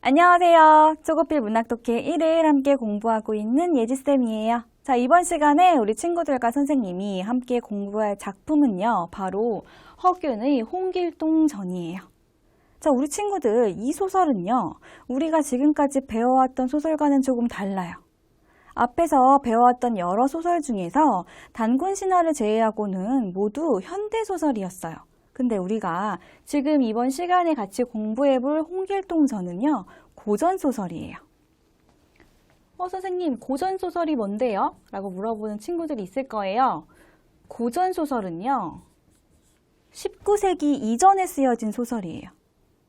안녕하세요. 쪼고필 문학독해 1을 함께 공부하고 있는 예지쌤이에요. 자, 이번 시간에 우리 친구들과 선생님이 함께 공부할 작품은요, 바로 허균의 홍길동 전이에요. 자, 우리 친구들, 이 소설은요, 우리가 지금까지 배워왔던 소설과는 조금 달라요. 앞에서 배워왔던 여러 소설 중에서 단군 신화를 제외하고는 모두 현대 소설이었어요. 근데 우리가 지금 이번 시간에 같이 공부해 볼 홍길동전은요, 고전소설이에요. 어, 선생님, 고전소설이 뭔데요? 라고 물어보는 친구들이 있을 거예요. 고전소설은요, 19세기 이전에 쓰여진 소설이에요.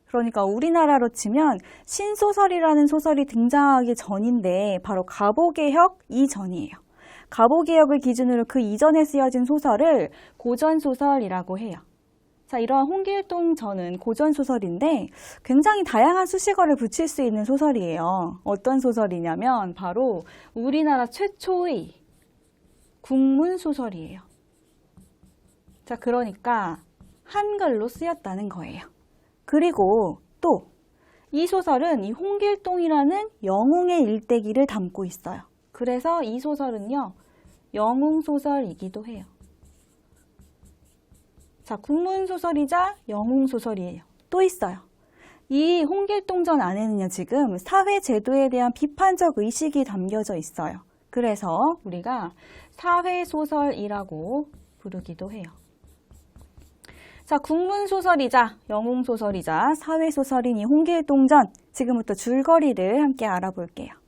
그러니까 우리나라로 치면 신소설이라는 소설이 등장하기 전인데 바로 갑오개혁 이전이에요. 갑오개혁을 기준으로 그 이전에 쓰여진 소설을 고전소설이라고 해요. 자, 이러한 홍길동전은 고전 소설인데 굉장히 다양한 수식어를 붙일 수 있는 소설이에요. 어떤 소설이냐면 바로 우리나라 최초의 국문 소설이에요. 자, 그러니까 한글로 쓰였다는 거예요. 그리고 또 이 소설은 이 홍길동이라는 영웅의 일대기를 담고 있어요. 그래서 이 소설은요, 영웅 소설이기도 해요. 자, 국문소설이자 영웅소설이에요. 또 있어요. 이 홍길동전 안에는요, 지금 사회제도에 대한 비판적 의식이 담겨져 있어요. 그래서 우리가 사회소설이라고 부르기도 해요. 자, 국문소설이자 영웅소설이자 사회소설인 이 홍길동전, 지금부터 줄거리를 함께 알아볼게요.